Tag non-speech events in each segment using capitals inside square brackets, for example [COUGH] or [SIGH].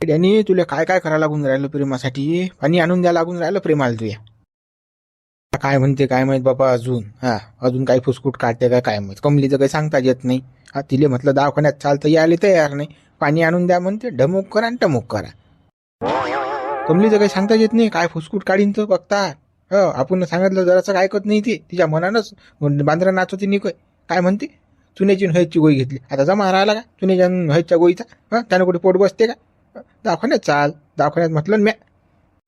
त्यांनी तुला काय काय करायला लागून राहिलं प्रेमासाठी? पाणी आणून द्या लागून राहिलं प्रेमाला तुया काय म्हणते काय माहीत बाबा अजून? हा अजून काही फुसकूट काढते काय काय माहीत? कमलीचं काही सांगता येत नाही. हा तिले म्हटलं दवाखान्यात चालतं यायला तयार नाही. पाणी आणून द्या म्हणते ढमूक करा आणि टमूक करा. कमलीचं काही सांगता येत नाही काय फुसकूट काढीन तर बघता. हो आपण सांगितलं जरासं ऐकत नाही ते. तिच्या मनानंच बांद्रा नाचवते निकोय काय. म्हणते? चुन्याची हयची गोळी घेतली. आता जमा राहिला का? चुन्याच्या हयच्या गोळीचा? हा त्यानं कुठे पोट बसते का? दवाखान्यात चाल. दवाखान्यात म्हटलं ना म्या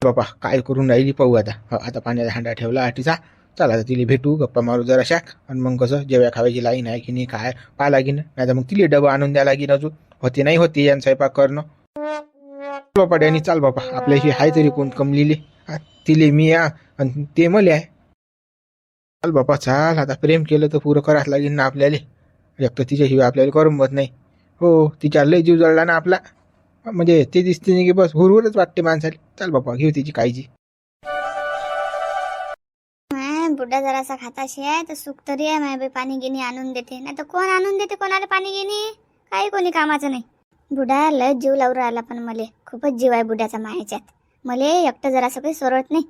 बाबा काय करून राहिली पाहू आता. हो, आता पाण्याचा हांडा ठेवला आटीचा चला आता तिला भेटू गप्पा मारू जरा शाक आणि मग कसं जेव्हा खावायची लाईन आहे की नाही काय पा लागीन. नाही तर मग तिला डबा आणून द्या लागीन अजून. होते नाही होते यान स्वयंपाक करणं. बापा डॅनी चाल बापा. आपल्याशी हाय तरी कोण कमलिले. तिले मी या. आणि ते मले आहे. चाल बापा चाल. आता प्रेम केलं तर पुरं करावंच लागेल ना आपल्याला. एक तर तिच्याशिवाय आपल्याला करमत नाही. हो तिच्या लय जीव जळला ना आपला. म्हणजे ते दिसते नाही की बस हुरहुरच वाटते माणसाला. चाल बापा घेऊ तिची काळजी. माय बुड्ढा जरासा खाताशी आहे तर सुख तरी आहे माय बाई पाणी गिनी आणून देते. नाही तर कोण आणून देते कोणाला पाणी गिनी काही कोणी कामाचं नाही. बुड्ढा लय जीव लावून राहिला पण मले. खूपच जीव आहे बुड्याचा मायाच्यात. मले एकटं जरासं काही सोरत नाही.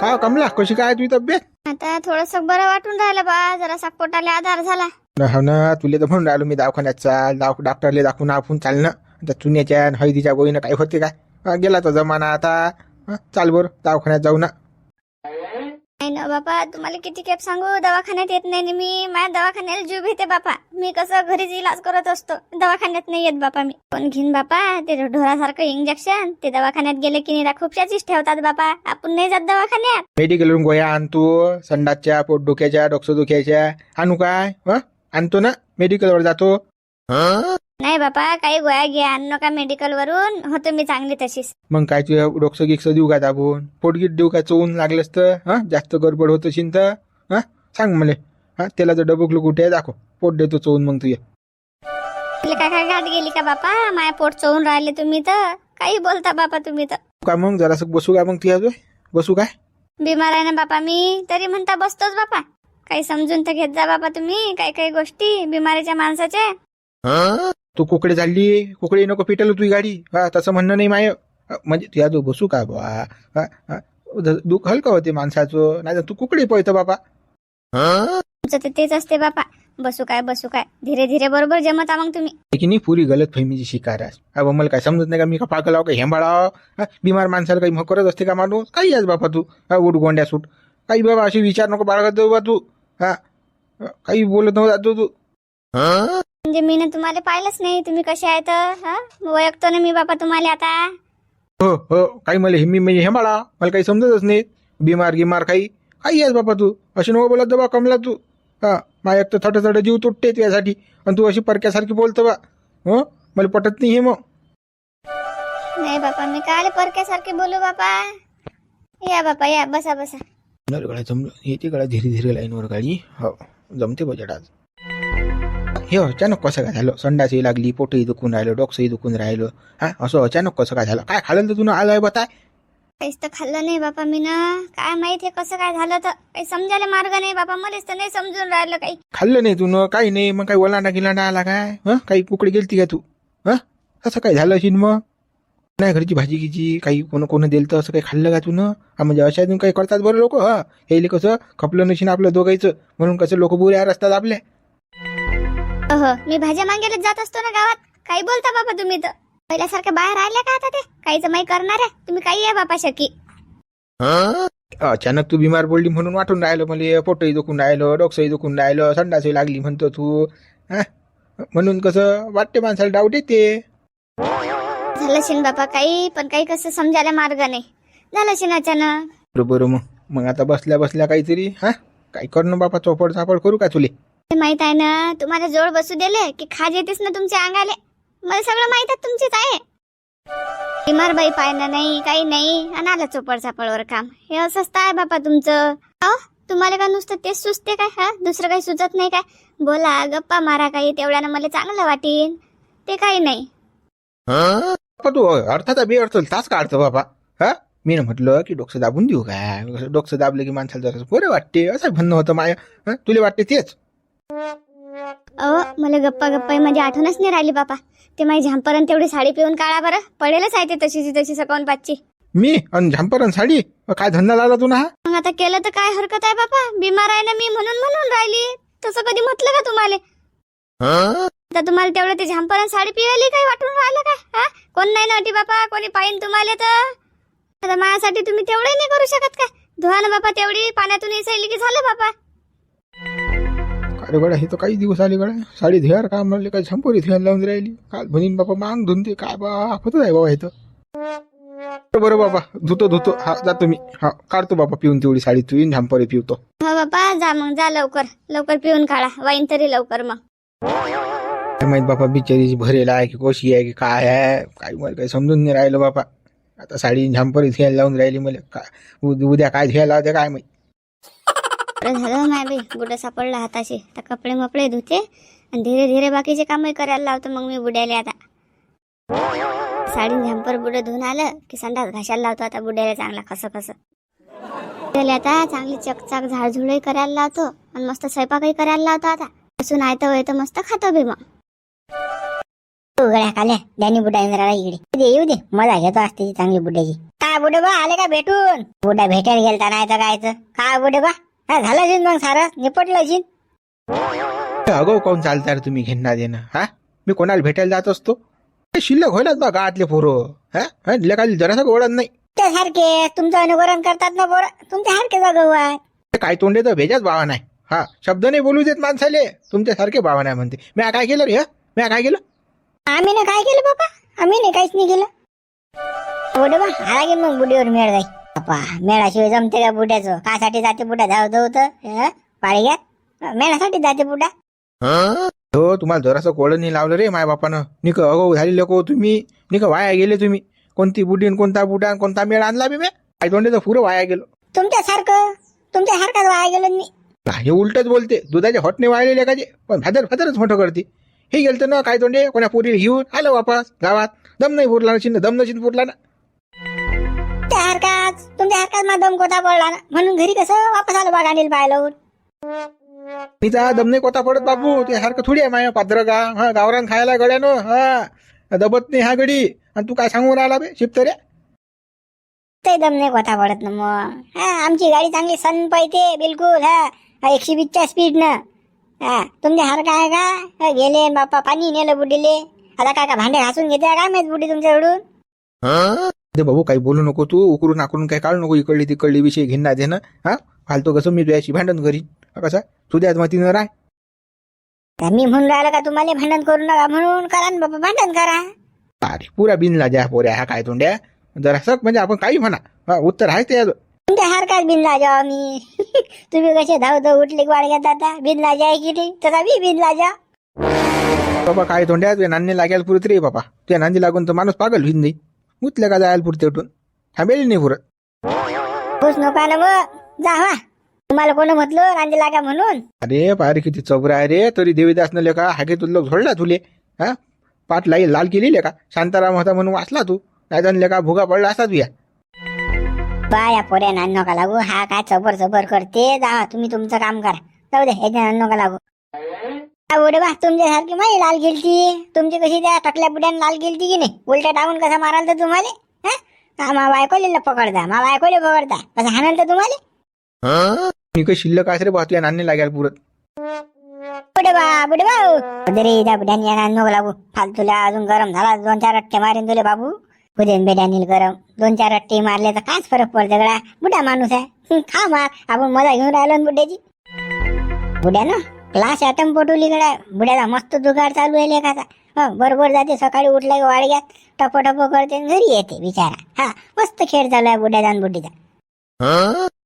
का कमला कशी काय तुझी तब्येत? आता थोडस बरं वाटून राहिलं बा. जरासा पोटाला आधार झाला. हो ना तुला तर म्हणून राहिलो मी दवाखान्यात. चाल दाव डॉक्टरले दाखवून आपण चाल ना आता चुन्याच्या आणि हळदीच्या गोळीनं काही होते काय? गेला तो जमाना आता. चाल बरं दवाखान्यात जाऊ ना. नाही ना बापा तुम्हाला किती खेप सांगू? दवाखान्यात येत नाही ना मी माझ्या दवाखान्याला जीव घेते बापा. मी कसं घरीच इलाज करत असतो. दवाखान्यात नाही येत बापा मी. कोण घेईन बापा ते ढोरासारखं इंजेक्शन ते दवाखान्यात गेले की निरा खूपशाचीच ठेवतात बापा. आपण नाही जात दवाखान्यात. मेडिकलवरून गोळ्या आणतो संडासच्या पोटदुख्याच्या डोक्याच्या आणू काय? हा आणतो ना. मेडिकलवर जातो. नाही बापा काही गोळ्या घ्या आणू नका मेडिकल वरून. होतो मी चांगली तशीच. मग काय तुझ्या डोकसं गिक्स देऊ का दाबून? पोटगीट देऊ का? चोवून लागलंस तर? हा? जास्त गडबड होत असेल तर? हा? सांग मला. हा? त्याला जर डबकलं कुठे? आहे दाखव. पोट देतो चोवून मग तुझ्या तुला काय काय घाट गेली का बापा? माया पोट चोळून राहिले तुम्ही तर. काही बोलता बापा तुम्ही तर. का मग? जरासं बसू का मग तुझ्या बसू काय बिमार आहे ना बापा मी? तरी म्हणता बसतोच बापा. काही समजून तर घेत जा बापा तुम्ही. काही काही गोष्टी. बिमारीच्या माणसाचे. तू कुकडे चालली? कुकडे नको पिटल तुझी गाडी. हा तसं म्हणणं नाही माय. म्हणजे तुझ्या जो बसू का बा दुःख हलकं होते माणसाचं. नाही तू कुकडे पळतो बाबा? तुमचं तर तेच असते बापा बसू काय बसू काय. धीरे धीरे बरोबर जमता मग तुम्ही. की नाही पुरी गलत फहमीची शिकार आहे अबा मला काय समजत नाही का मी का आहो का हेंबाळाव हा बिमार माणसाला काही करत असते का माणूस? काही आहेस बापा तू? उठ गोंड्या सुट. काही बाबा असे विचार नको बाळगत जाऊ बा तू. हा काही बोलत नको जातो तू. म्हणजे मी ना तुम्हाला पाहिलंच नाही. तुम्ही कसे आहे तर हा? ओळखतो ना मी बापा तुम्हाला आता. हो हो काही मला मी म्हणजे हेंबाळा मला काही समजतच नाही. बिमार गिमार काही. काही आहेस बापा तू. अशी नको बोलत जा बा कमला तू. हा माझ्या एक तर थोडं थोडं जीव तुटते तुझ्यासाठी आणि तू अशी परक्यासारखी बोलतो बा. हो मला पटत नाही हे मग. नाही बापा मी काल परक्यासारखे बोलू बापा या बापा या बसा बसा. नर गळा जमलं. येते गळा धीरे धीरे लाईनवर गाडी. हो जमते बजेट आज. हे अचानक कसं काय झालं? संडासही लागली पोटही दुखून राहिलं डोकसंही दुखून राहिलं. हा असं अचानक कसं काय झालं? काय खाल्लं तर तुला आलाय बताय? काहीच तर खाल्लं नाही बापा मी ना. काय माहीत हे कसं काय झालं तर? काही समजायला मार्ग नाही बापा मलाच तर नाही समजून राहिलं काही. खाल्लं नाही तू काही नाही. मग काही ओलांडा गिलांडा आला काय? हं? काही कुकडे गेलती का तू? हं? असं काय झालं असेल मग? नाही घरची भाजी गिजी काही कोण कोण दिलं तर असं काही खाल्लं का तू न? म्हणजे अशा अजून काही करतात बरं लोक हा? हे कसं? खपलं नशीन आपलं दोघायचं म्हणून कसं लोक बुऱ्या असतात आपल्या हो मी भाज्या मागायला जात असतो ना गावात. काही बोलता बाबा तुम्ही तर. पहिल्यासारख्या बाहेर आल्या का आता ते? काहीच माही करणार आहे. तुम्ही काही आहे बापा शकी. अचानक तू बिमार पडली म्हणून वाटून राहिलं मला पोटही दुखून राहिलं डोकसंही दुखून राहिलं संडासही लागली म्हणतो तू. हा? म्हणून कसं वाटते माणसाला डाऊट येते? झालं शिन बापा काही पण काही कसं समजायला मार्ग नाही झालं शिन अचानक बरोबर मग. मग आता बसल्या बसल्या काहीतरी हा? काय करणं बापा चोपड चापड करू का तुले? माहीत आहे ना तुम्हाला जोड बसू दिले की खाज येतेच ना तुमच्या अंगाले? मला सगळं माहीत आहे तुमचीच आहे. बिमार बाई पाहिलं नाही काही नाही आणि आला चोपड सापडवर काम. हे असंच तर आहे बापा तुमचं. अहो तुम्हाला का नुसतं तेच सुचते काय हा? दुसरं काही सुचत नाही काय? बोला गप्पा मारा काही तेवढ्यानं मला चांगलं वाटेल ते काही नाही. बापा तू अर्थात बे अर्थ तास काढतो बाबा हा? मी म्हटलं की डोकं दाबून देऊ काय? डोकं दाबलं की माणसाला जरा बरं वाटते असं म्हणणं होतं माय. तुला वाटते तेच? अहो मला गप्पा गप्पा माझी आठवणच नाही राहिली बापा. ते माझी झांपरन तेवढी साडी पिऊन काढा बरं. पडेलच आहे ते तशीची तशी सकाऊन पाचची. मी? आणि झांपर आणि साडी काय धंदा लावला तू ना हा? मग आता केलं तर काय हरकत आहे बापा? बिमार आहे ना मी म्हणून म्हणून राहिली. तसं कधी म्हटलं का तुम्हाला? तुम्हाला तेवढं ते झांपरन साडी पिवायला काही वाटून राहिलं का? हा? कोण नाही ना अटी बापा? कोणी पाहिन तुम्हाला तर? आता माझ्यासाठी तुम्ही तेवढे नाही करू शकत का? धुवा ना बापा तेवढी. पाण्यातून इसळली की झालं बापा? अरे गड्या हे तर काही दिवस आले गड्या. साडी धियार का म्हणले काय झंपोरी धियार लावून राहिली. काल म्हणीन बाबा मांग धुनते काय बा होतच आहे बाबा इथं. बरं, बाबा धुतो धुतो. हा जातो मी हा काढतो बाबा पिऊन तेवढी साडी तुईन झांपोरी पिवतो हो बापा जा मग जा लवकर. लवकर पिऊन काढा. वाईन तरी लवकर मग. काय माहीत बाबा बिचारीची भरेल आहे की कोशी आहे की काय आहे? काही मला काही समजून नाही राहिलं बाबा आता साडी झांपरी धियाला लावून राहिली मला. काय उद- उद्या काय धियाला लावते काय माहीत? कपडे झालं नाही बी बुडं सापडलं हाताशी. तर कपडे मपडे धुते आणि धीरे धीरे बाकीचे कामही करायला लावतो मग मी बुड्याला आता. साडी झंपर बुडं धुवून आलं की संडास घासायला लावतो आता बुड्याला चांगला कसं कसं त्याला आता चांगली चकचाक झाडझुडही करायला लावतो आणि मस्त स्वयंपाकही करायला लावतो आता. बसून आयतं वयतं मस्त खातो बी मग. उघड्या खाल्या डॅनी बुडा इंद्राला इकडे. येऊ दे येऊ दे मजा घेतो असते चांगली बुड्याची. काय बुडे बा आले का भेटून? बुडा भेटायला गेलता नाही तर काय काय बुडे बा? हा झालं जीन मग सारं? निपटलं जीन अगो कोण चालता रे तुम्ही घेणं देणं? हा? मी कोणाला भेटायला जात असतो? शिल्लक होईलच बा गावातले पोरं. हा? हा लेखाली जरासं ओढत नाही. तुमच्यासारखे तुमचं अनुकरण करतात ना पोरं? तुमच्यासारखे जागो आहे? ते काय तोंडे तर भेजाच बावा नाही. हा शब्द नाही बोलू देत माणसाले. तुमच्यासारखे बावा नाही म्हणते. मी काय केलं रे मी काय केलं? आम्ही ना काय केलं बाबा? आम्ही नाही काहीच नाही केलं. बुडे बा आला की मग बुडीवर मेळ जाई. बापा मेळाशिवाय जमते का बुड्याचं कासाठी जाते बुडा धाव धावत पाळग्यात मेळासाठी जाते बुडा हो तुम्हाला जरासं कोळं नाही लावलं रे माय बापानं. निक अगो झाली लोक तुम्ही. निक वाया गेले तुम्ही. कोणती बुडी कोणता बुडा कोणता मेळ आणला बी मी? तोंडे तर पुरं वाया गेलो. तुमच्यासारखं तुमच्यासारखाच वाया गेलो मी. हे उलटच बोलते. दुधाचे हॉटने वाळलेले एखादे पण फादर फादरच मोठं करते. हे गेलतं ना काय तोंडे? कोणा पोरीला घेऊन आलं वापस गावात. दम नाही पुरला ना चिन्ह दम नशीन पुरला ना. तुमच्यासारखाच तुमच्यासारखाच माझा दम कोता पडला ना? म्हणून घरी कसं वापस आलो बा गाडीला पाहिलं तिचा दम नाही कोता पडत बाबू. त्यासारखं थोडी आहे माया पात्र का हा गावरान खायला गड्यानं. हा दबत नाही हा गडी. आणि तू काय सांगून राहिला बे? शिपतऱ्या ते दम नाही कोता पडत ना मग. हा आमची गाडी चांगली सन पाहिजे बिलकुल. हा एकशे वीसच्या स्पीड न. हा तुमच्यासारखं आहे का? गेले बाप्पा पाणी नेलं बुडीले. आता काय का भांडे घासून घेते काय माहीत बुडी तुमच्याकडून? ते बाबू काही बोलू नको तू उकरून आकरून काही काढू नको इकडली तिकडली विषय घेणार दे ना हा? फालतो कसं मी तुझ्याशी भांडण करीन? कसा? तुझ्याच मतीनं राय मी म्हणून राहिलं का तुम्हाला भांडण करू नका म्हणून? करा ना बाबा भांडण करा. अरे पुरा बिनला ज्या पोऱ्या हा काय तोंड्या? जरा सक म्हणजे आपण काही म्हणा. हा, उत्तर आहे ते तुमच्यासारखाच बिनला जावा मी. [LAUGHS] तुम्ही कसे धाव धाव उठले की वाढग्यात आता बिनला जाय की नाही? तसा मी बिनला जा बाबा काय तोंड्या? तुझ्या नांनी लागायला पुरत रे बाबा. तुझ्या नांदी लागून तर माणूस पागल होईन नाही उतल्या का जायला पुरते उठून? थांबेल नाही पुरत. खुश नका ना मग जा वा तुम्हाला कोण म्हटलं? रांजी लागा म्हणून. अरे पारे किती चौबरा आहे रे. तरी देवीदासनं लेखा हागे तुला झोडला तुले. हा? पाठ लाई लाल केली लेखा शांताराम होता म्हणून वाचला तू. नाही लेखा भुगा पडला असता तुया. बा या पोऱ्या नान नका लागू. हा काय चबर चबर करते. जा तुम्ही तुमचं काम करा. जाऊ दे ह्याच्या नान नका लागू. बोडे बा तुमच्यासारखी माही लाल गेलती. तुमची कशी त्या टकल्या बुड्यानं लाल गेलती की नाही? उलट्या टाकून कसं माराल तर तुम्हाला? हा? मा बायकोले पकडता मा बायकोले पकडता. कसं हाणाल तर तुम्हाला? मी काही शिल्लक असरे बा तुझ्या नांनी लागायला पुरत. बुडे बा बुडे भाऊ अरे त्या बुड्याने या नको लागू. फालतूला अजून गरम झाला दोन चार रट्टे मारेन तुले बाबू. उद्यान बेड्यानील गरम. दोन चार रट्टे मारले तर कायच फरक पडतो गळा बुड्या माणूस आहे. खा मार. आपण मजा घेऊन राहिलो बुड्याची बुड्या ना क्लास ॲटम पटवली गड्या. बुड्याचा मस्त जुगाड चालू आहे लेखाचा. हा बरोबर जाते. सकाळी उठला की वाडग्यात? टप टप करते आणि घरी येते बिचारा. हा मस्त खेळ चालू आहे बुड्याचा आणि बुड्डीचा.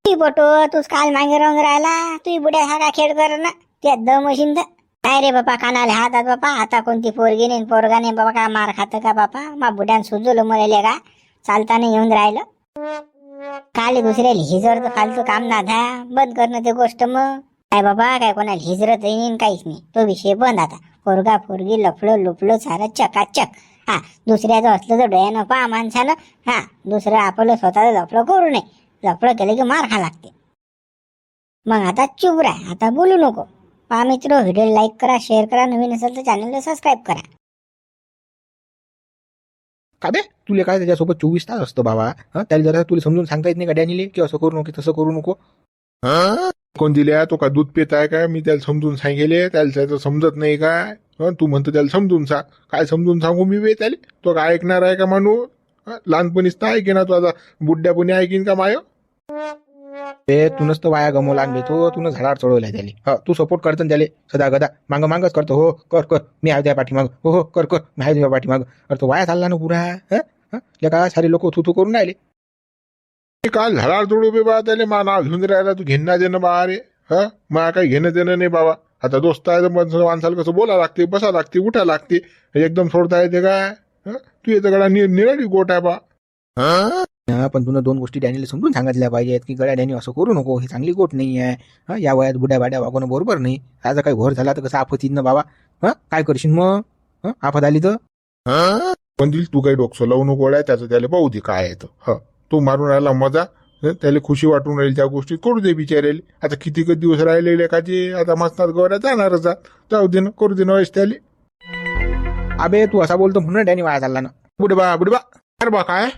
ती तूच काल मागे रंग राहिला. तू बुड्या सारा खेळ कर ना. त्यात दम मशीन काय रे बापा कानाले हातात बापा. आता कोणती पोरगी नाही पोरगा नाही. बाबा का मार खात का बापा? मा बुड्यान सुजवलं मला का? चालताना येऊन राहिलं. काल दुसऱ्याला हिजर तर फालतू काम ना धा. बंद करणं ते गोष्ट मग. काय बाबा काय कोणाला हिजरत नाही काहीच नाही. तो विषय बंद आता. पोरगा पोरगी लफलो लुपलो सारं चकाचक. हा दुसऱ्याचं असलं तर डोळ्यानं पहा माणसानं. हा दुसरं आपलं स्वतःचं लफलं करू नये. लफडं केलं की मार खा लागते. मग आता चुप राह. आता बोलू नको. पहा मित्र व्हिडिओ लाईक करा शेअर करा. नवीन असेल तर चॅनलला सबस्क्राईब करा. का बे? तुला काय त्याच्यासोबत चोवीस तास असतो बाबा? हं? त्याला जरा तुला समजून सांगता येत नाही का डॅनीले? की असं करू नको तसं करू नको? कोण दिल्या तो का दूध पित आहे काय? मी त्याला समजून सांगेले त्याला त्याचं समजत नाही काय? तू म्हणतो त्याला समजून सांग. काय समजून सांगू मी बे त्याला? तो काय ऐकणार आहे का माणूस लहानपणीच तर ऐके ना तू आता. बुड्ड्यापणी ऐकीन का माय? ते तूनच तर वाया गमवू लागले. तो तुनं झाडावर चढवलाय त्याला. हा तू सपोर्ट करतो ना त्याले. सदा गदा. मागं मागच करतो. हो कर कर. मी आहे त्या पाठीमाग. हो हो कर कर. मी आहे तुझ्या पाठीमाग. अरे तो वाया चालला ना पुरा. हं काय सारे लोक थू थू करून राहिले. काल झाडावर जोडू बे बा त्याला मा नाव घेऊन राहिला तू घेणं देणं बा अरे. हा? मा काही घेणं देणं नाही बाबा. आता दोस्त आहे तर माणसं- माणसाला कसं बोला लागते बसा लागते उठा लागते. एकदम सोडता येते काय? हं? तू येतं गडा नि- निराळी गोट आहे बा. हं? पण तुला दोन गोष्टी डॅनीला समजून सांगितल्या पाहिजेत की गड्या डॅनी असं करू नको ही चांगली गोट नाही आहे. हा, या वयात बुड्या बाड्या वागवणं बरोबर नाही. आता काही घोर झाला तर कसं आफत येईन ना बाबा? हा? काय करशील मग? आफत आली तर? पण दिल तू काही डोकसं लावू नको त्याचं त्याला पाहू दे काय तर. ह? तू मारून राहिला मजा? त्याला खुशी वाटून राहील त्या गोष्टी. करू दे बिचारेल. आता किती कधी दिवस राहिलेले काचे आता मस्तात गवऱ्या जाणारच जाऊ दे ना करू दे ना वयस त्याले. अबे तू असा बोलतो म्हणून डॅनी वाया चालला ना. बुडबा बुडबा. अरे बा काय?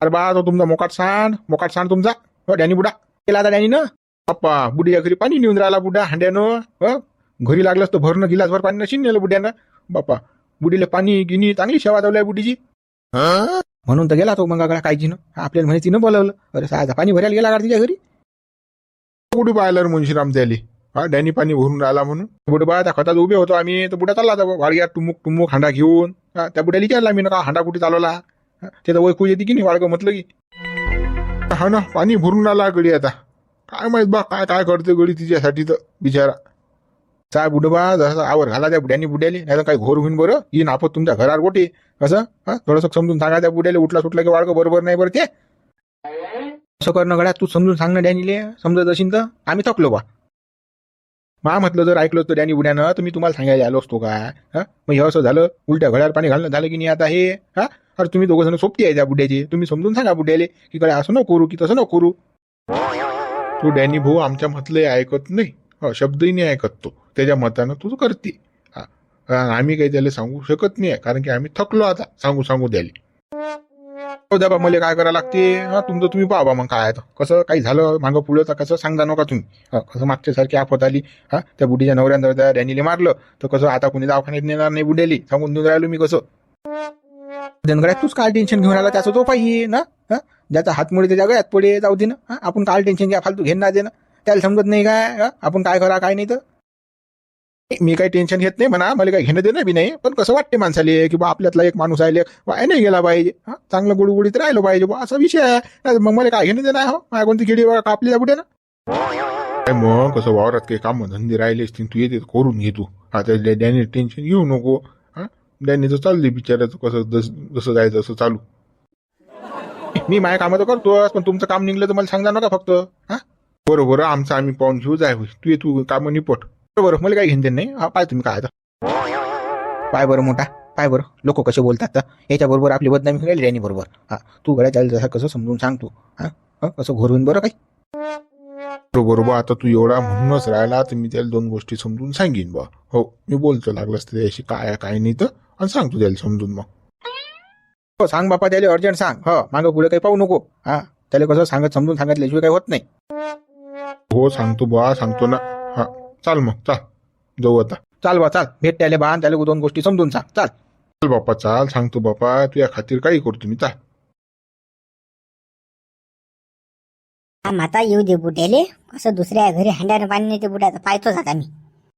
अरे बा तो तुमचा मोकाट सांड मोकाट सांड तुमचा. हो डॅनी बुडा. केला आता डॅनी ना बाप्पा बुडीच्या घरी पाणी नेऊन राहिला बुड्या हांड्यानं हो? घरी लागलंच तर भरणं गिलासभर पाणी नशीन नेलं बुड्यानं. बाप्पा बुडीला पाणी गिनी चांगली सेवा लावली बुडीची. हं? म्हणून तर गेला तो मग काळजीनं ना आपल्याला म्हणे तिनं बोलवलं. अरे साधा पाणी भरायला गेला का तिच्या घरी? कुठे पाहिलं मुंशीराम त्याली. हा डॅनी पाणी भरून राहिला म्हणून. बुडबा त्या खतात उभे होतो आम्ही. तर बुडा चालला होता. वाडग्यात टुमुक टुमुक हांडा घेऊन. त्या बुड्याला विचारला मी ना का हांडा कुठे चालवला? ते तर वैकू येते की नाही वाडगं म्हटलं की. हा ना पाणी भरून राहिला गडी आता. काय माहीत बा काय काय करते गडी तिच्यासाठी तर बिचारा. चा बुडबा जसं आवर घाला त्या बुड्यानी बुड्याले नाही तर काही घोर होईन बरं. येईन आपत तुमच्या घरावर गोटे. कसं? हा? थोडंसं समजून सांगा त्या बुड्याले उठला सुटला की वाडगं बरोबर नाही बरं ते. असं करणं गड्या तू समजून सांग ना डॅनीले. समजत असेल तर आम्ही थकलो बा. मा म्हटलं जर ऐकलं तर डॅनी बुड्यानं तर मी तुम्हाला सांगायला आलो असतो का? हा? मग हे असं झालं उलट्या घड्यावर पाणी घालणं झालं की नाही आता हे? हा? अरे तुम्ही दोघं जण सोबती आहे त्या बुड्याची. तुम्ही समजून सांगा बुड्याले की कडे असं नको करू की तसं नको करू. तू डॅनी भाऊ आमच्या म्हटलं ऐकत नाही. शब्दही नाही ऐकत तो. त्याच्या मतानं तू करते. हा. आम्ही काही त्याला सांगू शकत नाही कारण की आम्ही थकलो आता. सांगू सांगू द्यायला हो द्या बा मला काय करायला लागते? हा तुमचं तुम्ही पाहा बा मग काय आता कसं काही झालं मागं पुढं तर कसं सांगा नका तुम्ही. कसं मागच्या सारखी आफत आली? हा त्या बुढीच्या नवऱ्यानं त्या रॅनीले मारलं तर कसं आता कुणी दवाखान्यात नेणार नाही बुड्याली सांगून देऊन राहिलो मी कसं? धनगड्यात तूच काय टेन्शन घेऊन आला त्याचं तो पाहिजे ना? हा? ज्याचा हातमुळे त्याच्या गळ्यात पुढे जाऊ दे ना. आपण काय टेन्शन घ्या फालतू घेणार दे ना त्याला समजत नाही काय? आपण काय करा काय नाही तर? मी काही टेन्शन घेत नाही म्हणा मला काही घेणं देणं बी नाही. पण कसं वाटते माणसाले की बा आपल्यातला एक माणूस आहे वाया नाही गेला पाहिजे. हा? चांगलं गुडगुडीत राहिलं पाहिजे. बा असा विषय आहे. मग मला काय घेणं देणं आहे हो? माझ्या कोणती किडी बघा कापली कुठे ना काय मग? कसं वावरात काही काम धंदे राहिले असतील तू येते करून घे तू. आता डॅ- डॅनी टेन्शन घेऊ नको. हा? डॅनी तर चालले बिचाराचं कसं जस जसं जायचं असं चालू. मी माझ्या कामं तर करतोच पण तुमचं काम निघलं तर मला सांगा नका फक्त. हा? बरोबर आमचं आम्ही पाहून घेऊ जाय होई तू ये तू काम निपट बरोबर मला काय घेणं नाही. हा पाय तुम्ही काय आता पाय बरं मोठा पाय बरं. लोक कसे बोलतात याच्याबरोबर आपली बदनामी होईल रॅनी बरोबर. हा तू गळ्या त्याला जसा कसं समजून सांग तू. हा कसं घोर बरं काही? बरोबर बा आता तू एवढा म्हणूनच राहिला तर मी त्याला दोन गोष्टी समजून सांगेन बा. हो मी बोलतो लागलंच तर काय आहे, काय नाही तर आणि सांगतो त्याला समजून मग. हो सांग बापा त्याला अर्जंट सांग. हो मागं पुढे काही पाहू नको. हा त्याला कसं सांगत समजून सांगितल्याशिवाय काही होत नाही. हो सांगतो बा सांगतो ना. हा चाल मग चाल. जाऊ आता. चाल बा चाल. भेट त्याला बा आणि त्याला दोन गोष्टी समजून सांग. चाल. चाल बाप्पा चाल. सांगतो बापा तुझ्या खातीर काही करतो मी चाल. हा माता येऊ दे बुड्याले. कसं दुसऱ्या घरी हांड्यानं पाणी नेते बुड्याचं पाहतोच आता मी.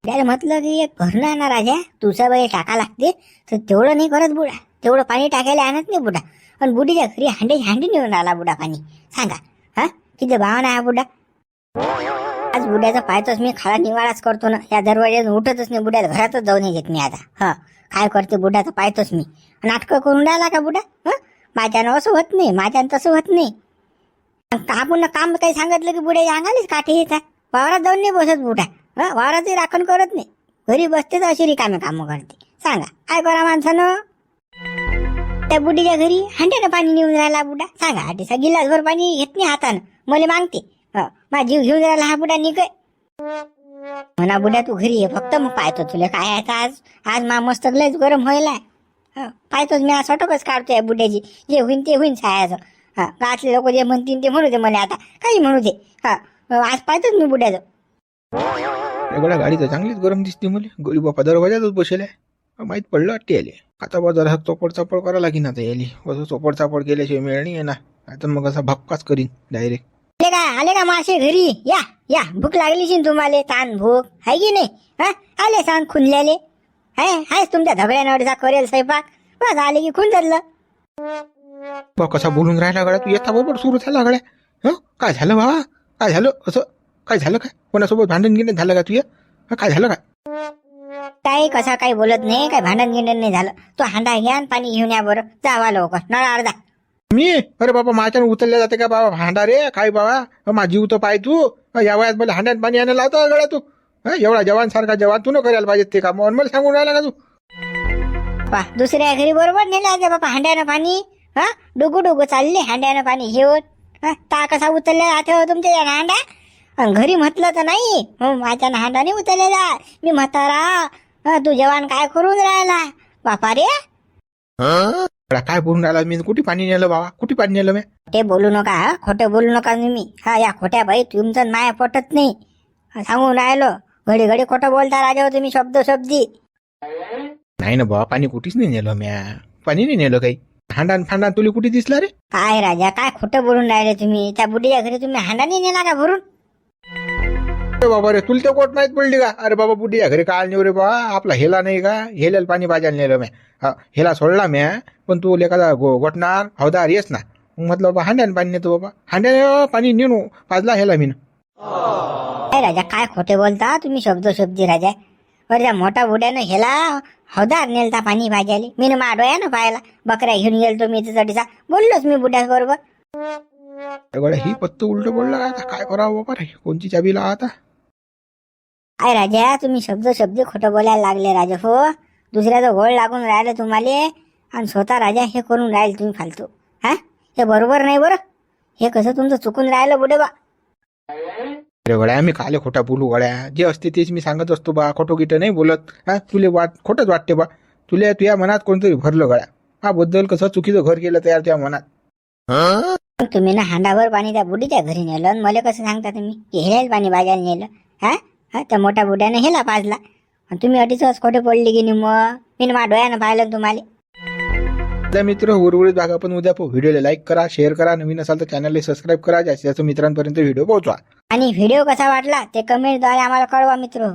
बुड्याला म्हटलं की एक भरणं आणा राजा. तुझा वेळ टाका लागते. तर तेवढं नाही करत बुडा. तेवढं पाणी टाकायला आणत नाही बुडा. पण बुडीच्या घरी हांडे हांडी नेऊन आला बुडा पाणी. सांगा. हा? किती भावना आहे बुडा. आज बुड्याचा पाहतोच मी खाला निवाडाच करतो ना. या दरवाज्यातून उठतच नाही बुड्याला घरातच जाऊ नाही घेत मी आता. हा. काय करते बुड्याचा पाहतोच मी? नाटकं करून राहिला का बुड्या? हं? माझ्यानं असं होत नाही माझ्यानं तसं होत नाही. आपण काम काही सांगितलं की बुड्या अंगालीच काठी येतात वावरात जाऊन नाही बसत बुडा हं? वावरातही राखण करत नाही. घरी बसते तर अशी रिकामे कामं करते. सांगा काय करा माणसानं? त्या बुडीच्या घरी हांड्यानं पाणी नेऊन राहिला बुडा सांगा आठीचा गिलासभर पाणी घेत नाही हातानं. मला मागते. माझा जीव घेऊन राहिला हा बुडा निघय म्हणा बुड्या तू घरी ये फक्त मग पाहतो तुला काय आहे तर आज आज मा मस्त लयच गरम व्हायला पाहतोच मी आज सटकच काढतोय बुड्याची. जे होईन ते होईन सायाचं हा गावातले लोक जे म्हणतील ते म्हणू दे म्हणे आता. काही म्हणू दे. हा आज पाहतोच मी बुड्याचं. गड्या गाडी तर चांगलीच गरम दिसते मुले. गोळी बापा दरवाजातच बसेल. माहीत माहीत पडलं वाटते याले. आता बा जरा चोपड चापड करा लागेन आता याली. असं चोपड चापड केल्याशिवाय मिळ नाही ना आता मग असा भपकाच करीन डायरेक्ट आले का? आले का मासे घरी? या या. भूक लागली तुम्हाला. ताण भूक. आहे की नाही? हा? आले सांग खुनल्याले हाय हायच तुमच्या धबड्यानवरचा करेल स्वयंपाक. बस आले की खुन धरलं. बा कसा बोलून राहिला गड्या तू? येता बरोबर सुरू झाला गड्या. हं? काय झालं बाबा? काय झालं? असं काय झालं काय? कोणासोबत भांडण गिंडण झालं का तुझ्या हं, काय झालं काय? काही कसा काही बोलत नाही काही भांडण गिंडण नाही झालं. तो हांडा घ्या आणि पाणी घेऊन या बरं. जावा लवकर. नळा अर्धा. मी? अरे बाबा माझ्यानं उचलल्या जाते का बाबा? भांडा रे काय बाबा? माझी उत पाय तू. या वयात मला हांड्यात पाणी आणायला लावतो गड्या तू. एवढा जवान सारखा जवान तू न करायला पाहिजे ते काम. मला सांगून राहिला का तू? पा दुसऱ्या घरी बरोबर नेले आहे बाबा हांड्यानं पाणी? हा डुगू डुगू चालले हांड्यानं पाणी घेऊन. हा ता कसा उचलल्या जाते हो तुमच्या या हांड्या? अन घरी म्हटलं तर नाही. हो माझ्या हांडाने उचललेला मी म्हातारा. तू जवान काय करून राहिला? बापा रे. गड्या, काय बोलून राहिला मी? कुठे पाणी नेलं बाबा? कुठे पाणी नेलं मी? खोटे बोलू नका हा? खोटे बोलू नका तुम्ही. हा या खोट्या बाई तुमचं माया पटत नाही. सांगून राहिलो. घडी घडी खोटं बोलता राजा हो तुम्ही शब्द शब्दी. नाही ना बाबा पाणी कुठेच नाही नेलं म्या. पाणी नाही नेलं काही. हांडा फांडा तुला कुठे दिसला रे? काय राजा काय खोटं बोलून राहिले तुम्ही? त्या बुढीच्या घरी तुम्ही हांडाने नेला का भरून? अरे बाबा रे तुला ते कोट माहीत पडली का? अरे बाबा बुड्डी घरी काय नेऊ रे बाबा आपला हेला नाही का? हेल्याला पाणी भाजायला नेलं म्या. हा, हेला सोडला म्या पण तू एखादा गो गोटणार हवदार येस ना. म्हटलं बाबा हांड्याने पाणी नेतो बाबा. हांड्याने पाणी नेणू पाजला हेला मी राजा काय खोटे बोलता? तुम्ही शब्द शब्दी राजा. बरं त्या मोठा बुड्यानं हेला हौदार नेलता पाणी भाज्याले मी मा डोळ्यानं पाहिला. बकऱ्या घेऊन गेलतो मी त्याच्यासाठी बोललोच मी बुड्या बरोबर ही पत्त उलट बोलला काय करावं बाबा रे? कोणची चाबी आता? काय राजा तुम्ही शब्द शब्दी खोटं बोलायला लागले राजा हो. दुसऱ्याचं गोळ लागून राहिलं तुम्हाला आणि स्वतः राजा हे करून राहील तुम्ही फालतू. हा? हे बरोबर नाही बरं? हे कसं तुमचं चुकून राहिलं बुडे बा? अरे गड्या मी काले खोटा बोलू गड्या. जे असते तेच मी सांगत असतो बा. खोटो गिटं नाही बोलत. हा? तुले वाट खोटंच वाटते बा. तुला तुझ्या मनात कोणतरी भरलं गड्या. हा बद्दल कसं चुकीचं घर केलं तयार तुझ्या मनात. तुम्ही ना हांडाभर पाणी त्या बुडीच्या घरी नेलं आणि मला कसं सांगता तुम्ही? की पाणी भाज्याला नेलं. हा? हा त्या मोठ्या बुड्यानं हेला पाजला. आणि तुम्ही अडीच वाज खोटे पडले की नाही मग? मी मा डोळ्यानं पाहिलं तुम्हाला. आपल्या मित्र उर्वरित भाग आपण उद्या व्हिडिओला लाईक करा शेअर करा. नवीन असाल तर चॅनलला सबस्क्राईब करा. जास्तीत जास्त मित्रांपर्यंत व्हिडिओ पोहोचवा. आणि व्हिडिओ कसा वाटला ते कमेंटद्वारे आम्हाला कळवा मित्र.